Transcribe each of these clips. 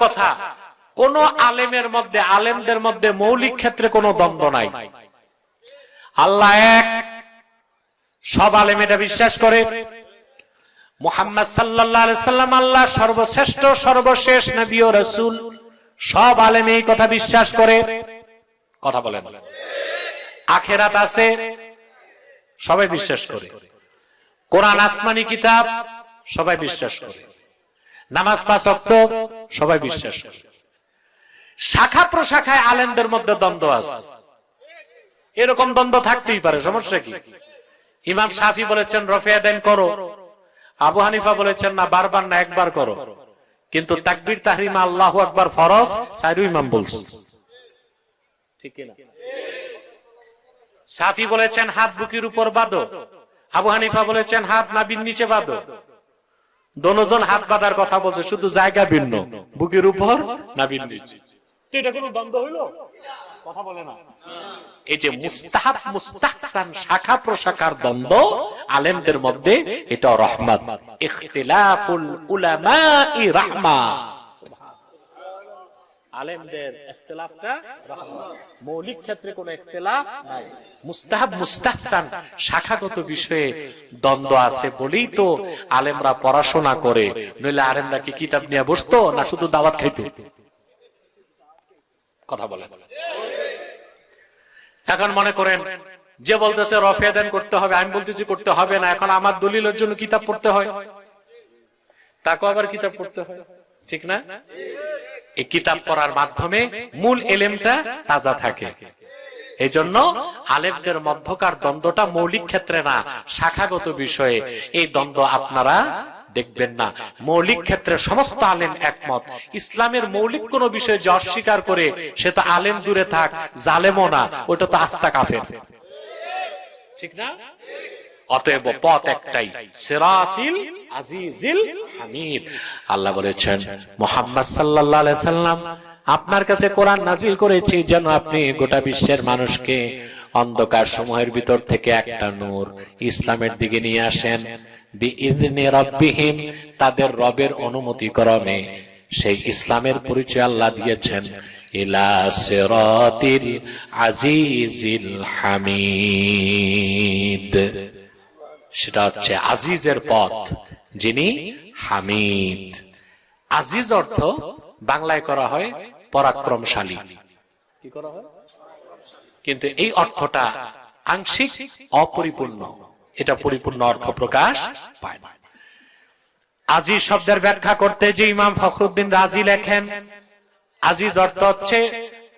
কথা, কোন আলেমের মধ্যে, আলেমদের মধ্যে মৌলিক ক্ষেত্রে কোনো দ্বন্দ্ব নাই। আল্লাহ এক, সব আলেম এটা বিশ্বাস করে। মুহাম্মদ আলাইহি সাল্লাম আল্লাহ সর্বশ্রেষ্ঠ, সর্বশেষ নবী ও রাসূল, সব আলেম এই কথা বিশ্বাস করে। কথা বলেন। আখেরাত আছে, সবাই বিশ্বাস করে। কোরআন আসমানি কিতাব, সবাই বিশ্বাস করে। নামাজ পাঁচ ওয়াক্ত, সবাই বিশ্বাস শাখা প্রশাখায় আলেমদের মধ্যে দ্বন্দ্ব আছে। এরকম দ্বন্দ্ব থাকতেই পারে, সমস্যা কি? ইমাম শাফি বলেছেন, রফিয়া দেন করো। আবু হানিফা বলেছেন, না, বারবার না, একবার করো। কিন্তু তাকবির, তাহরিমা আল্লাহ আকবার ফরজ, সাইরু ইমাম বলছে। ঠিক না? শাফি বলেছেন, হাত বুকির উপর বাঁধো। আবু হানিফা বলেছেন, হাত নাবির নিচে বাঁধো। দনোজন হাত বাঁধার কথা বলছে শুধু জায়গা ভিন্ন। বুকের উপর না ভিন্ন এটা কোনো দ্বন্দ্ব হইল? কথা বলে না। এই যে মুস্তাহাব মুস্তাহসান শাখা প্রশাখার দ্বন্দ্ব আলেমদের মধ্যে এটা রহমত। ইখতিলাফুল উলামাই রাহমা। আলেমদের ইখতিলাফটা মৌলিক ক্ষেত্রে কোনো ইখতিলাফ নাই। মুস্তাহাব, মুস্তাহসান শাখাগত বিষয়ে দ্বন্দ্ব আছে বলেই তো আলেমরা পড়াশোনা করে। নইলে আলেমরা কি কিতাব নিয়ে বসতো না শুধু দাওয়াত খাইতো? কথা বলে এখন মনে করেন, যে বলতেছে রফিয়াদান করতে হবে, আমি বলতেছি করতে হবে না। এখন আমার দলিলের জন্য কিতাব পড়তে হয়। তাকে আবার কিতাব পড়তে হয়। ঠিক না? এই কিতাব পড়ার মাধ্যমে মূল এলেমটা তাজা থাকে। এই জন্য আলেমদের মধ্যকার দ্বন্দ্বটা মৌলিক ক্ষেত্রে না, শাখাগত বিষয়ে। এই দ্বন্দ্ব আপনারা দেখবেন না। মৌলিক ক্ষেত্রে সমস্ত আলেম একমত। ইসলামের মৌলিক কোন বিষয়ে যে অস্বীকার করে, সে তো আলেম দূরে থাক, জালেমও না, ওটা তো আস্তা কাফের ঠিক না? অতএব পথ একটাই সিরাতিল আজিজিল হামিদ। আল্লাহ বলেছেন মোহাম্মদ সাল্লাল্লাহু আলাইহি সাল্লাম আপনার কাছে কোরআন নাজিল করেছি যেন আপনি গোটা বিশ্বের মানুষকে অন্ধকার সমূহের ভিতর থেকে একটা নূর ইসলামের দিকে নিয়ে আসেন। তাদের রবের অনুমতি ক্রমে সেই ইসলামের পরিচয় আল্লাহ দিয়েছেন। ইলা সিরাতিল আজিজিল হামিদ। সেটা হচ্ছে আজিজের পথ যিনি হামিদ। আজিজ অর্থ বাংলায় করা হয় পরাক্রমশালী। কি করা হয়? কিন্তু এই অর্থটা আংশিক অপরিপূর্ণ। এটা পরিপূর্ণ অর্থ প্রকাশ পায় না। আজিজ শব্দের ব্যাখ্যা করতে যে ইমাম ফখরুদ্দিন রাজি লেখেন আজিজ অর্থ হচ্ছে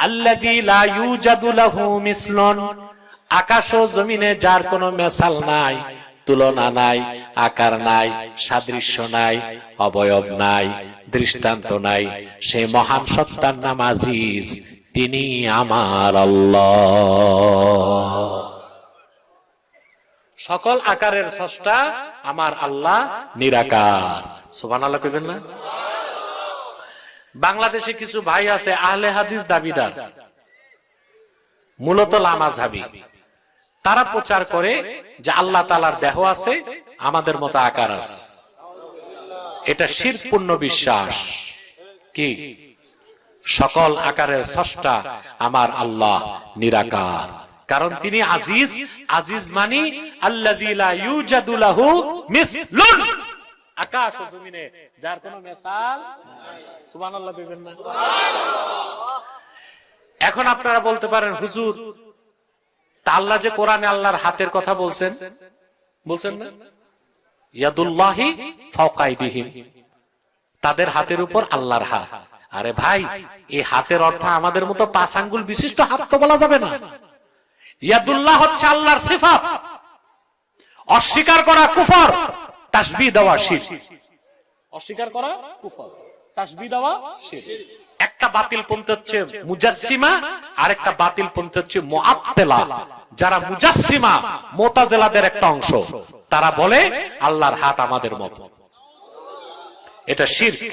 আল্লাযী লা ইউজাদু লাহু আকাশ ও জমিনে যার কোনো মেসাল নাই। তুলনা নাই, আকার নাই, সাদৃশ্য নাই, অবয়ব নাই, দৃষ্টান্ত নাই। সেই মহান সত্তার নাম আজিজ, তিনি আমার আল্লাহ। সকল আকারের সষ্টা আমার আল্লাহ, নিরাকার। সুবহান আল্লাহ কইবেন না? বাংলাদেশে কিছু ভাই আছে, আহলে হাদিস দাবিদার। মূলত লামাজহাবি তারা প্রচার করে যে আল্লাহ তালার দেহ আছে, আমাদের মতো আকার আছে। এটা শিরপূর্ণ বিশ্বাস। কি? সকল আকারের স্রষ্টা আমার আল্লাহ, নিরাকার। কারণ তিনি আজিজ আজিজ মানি আল্লাহ আকাশ ও জমিনে যার কোনো মেসাল এখন আপনারা বলতে পারেন, হুজুর তা আল্লাহ যে কোরআনে আল্লাহর হাতের কথা বলছেন বলছেন তাদের হাতের উপর আল্লাহর হাত। আরে ভাই, এই হাতের অর্থ আমাদের মতো পাঁচ আঙ্গুল বিশিষ্ট হাত তো বলা যাবে না। ইয়াদুল্লাহ হচ্ছে আল্লাহর সিফাত। অস্বীকার করা কুফর তাসবিহ দেওয়া শির। অস্বীকার করা কুফর তাসবিহ দেওয়া শির। একটা বাতিল পন্থী হচ্ছে মুজাসসিমা আর একটা বাতিল পন্থী হচ্ছে মুআত্তিলা। যারা মুজাসসিমা মুতাজিলাদের একটা অংশ। তারা বলে, আল্লাহর হাত আমাদের মতো। এটা শিরক।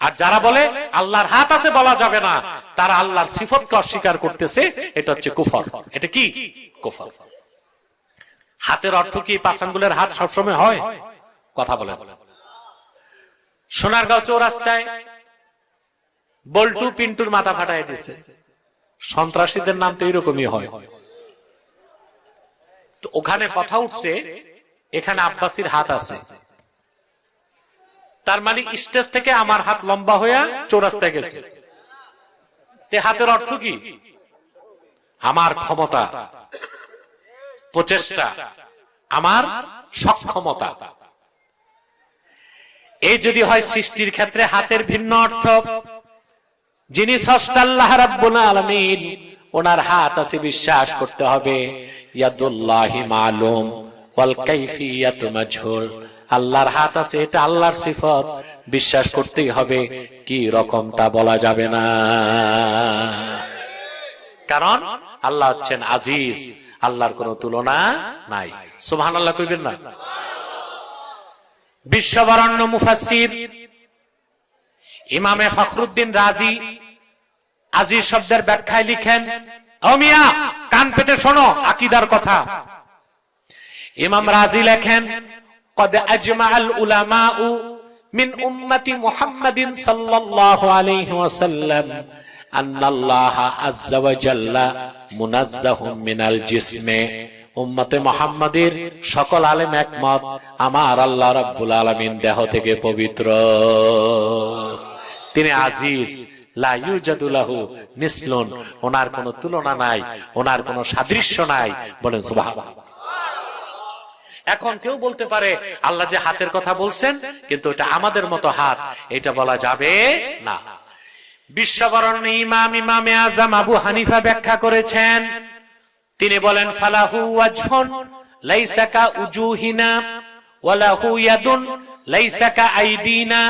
আর যারা বলে, আল্লাহর হাত আছে বলা যাবে না, তারা আল্লাহর সিফতকে অস্বীকার করতেছে, এটা হচ্ছে কুফর। এটা কি? কুফর। হাতের অর্থ কি পাঁচ হাত সবসময় হয়? কথা বলে সোনারগাঁও চৌরাস্তায় বল্টু পিন্টুর মাথা ফাটাই দিছে। সন্ত্রাসীদের নাম তো এরকমই হয়। তো ওখানে কথা উঠছে, এখানে আব্বাসির হাত আছে। তার মানে স্টেজ থেকে আমার হাত লম্বা হয়ে চৌরাস্তায় গেছে। হাতের অর্থ কি? আমার ক্ষমতা, প্রচেষ্টা, আমার সক্ষমতা। এই যদি হয় সৃষ্টির ক্ষেত্রে হাতের ভিন্ন অর্থ যিনি ষষ্ঠ আল্লাহ রাব্বুল আলামিন, ওনার হাত আছে বিশ্বাস করতে হবে। ইয়াদুল্লাহি মালুম, ওয়াল কাইফিয়াতু মাজহুল। আল্লাহর হাত আছে, এটা আল্লাহর সিফত। বিশ্বাস করতেই হবে, কি রকম তা বলা যাবে না। কারণ আল্লাহ হচ্ছেন আজিজ, আল্লাহর কোনো তুলনা নাই। সুবহানাল্লাহ কইবেন না। বিশ্ববরণ্য মুফাসসির, ইমামে ফখরুদ্দিন রাজি আজিজ শব্দের ব্যাখ্যায় লিখেন অমিয়া কান পেতে শোনো, আকিদার কথা। ইমাম রাজি লেখেন, কদ আজমাল উলামা উ মিন উম্মতি মুহাম্মাদিন সাল্লাল্লাহু আলাইহি ওয়াসাল্লাম আল্লাহ আজ্জা ওয়া জাল্লা মুনাজ্জাহুম মিনাল জিসমে। উম্মতে মুহাম্মাদের সকল আলেম একমত, আমার আল্লাহ রাব্বুল আলামিন দেহ থেকে পবিত্র। তিনি আজিজ লা ইউজাদুলাহু মিসলুন ওনার কোনো তুলনা নাই ওনার কোনো সাদৃশ্য নাই। বলেন এখন কেউ বলতে পারে আল্লাহ যে হাতের কথা বলছেন কিন্তু এটা আমাদের মতো হাত এটা বলা যাবে না। বিশ্ববরণ্য ইমাম ইমামে আজম আবু হানিফা ব্যাখ্যা করেছেন তিনি বলেন ফালাহু ওয়াজহুন লাইসা কা উজুহিনা ওয়ালাহু ইয়াদুন লাইসা কা আইদিনা।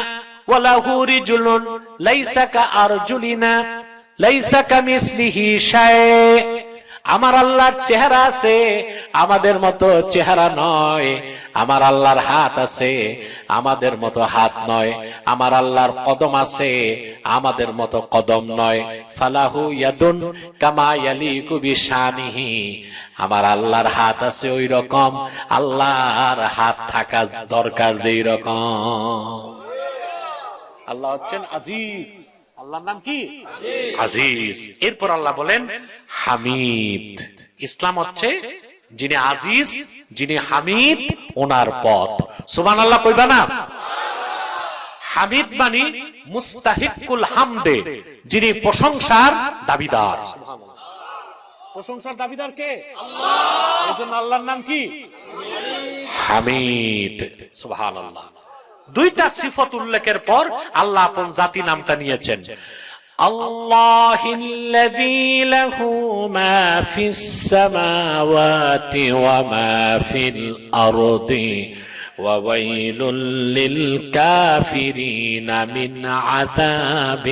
মিসলিহি আমার আল্লাহর চেহারা আছে, আমাদের মতো চেহারা নয়। আমার আল্লাহর হাত আছে, আমাদের মতো হাত নয়। আমার আল্লাহর কদম আছে, আমাদের মতো কদম নয়। ফালাহু ইয়াদুন কামা ইয়ালিকু বিশানিহি। আমার আল্লাহর হাত আছে ওই রকম। আল্লাহর হাত থাকা দরকার যেই রকম। আল্লাহ হচ্ছেন আজিজ। আল্লাহর নাম কি? আজিজ। এরপর আল্লাহ বলেন হামিদ। ইসলাম হচ্ছে যিনি আজিজ যিনি হামিদ ওনার পথ। সুবান আল্লাহ কইবা না? হামিদ মানি মুস্তাহিকুল হামদে যিনি প্রশংসার দাবিদার। প্রশংসার দাবিদার কে? আল্লাহর নাম কি? হামিদ। সুবহানাল্লাহ। দুইটা সিফত উল্লেখের পর আল্লাহ আপন জাতি নামটা নিয়েছেন الله الذي له ما في السماوات وما في الأرض وويل للكافرين من عذاب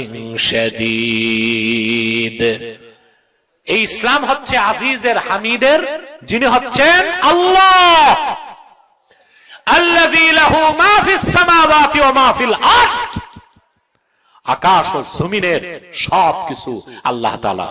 شديد এই ইসলাম হচ্ছে আজিজের হামিদের যিনি হচ্ছেন আল্লাহ আকাশ ও জমিনের সব কিছু আল্লাহ তাআলা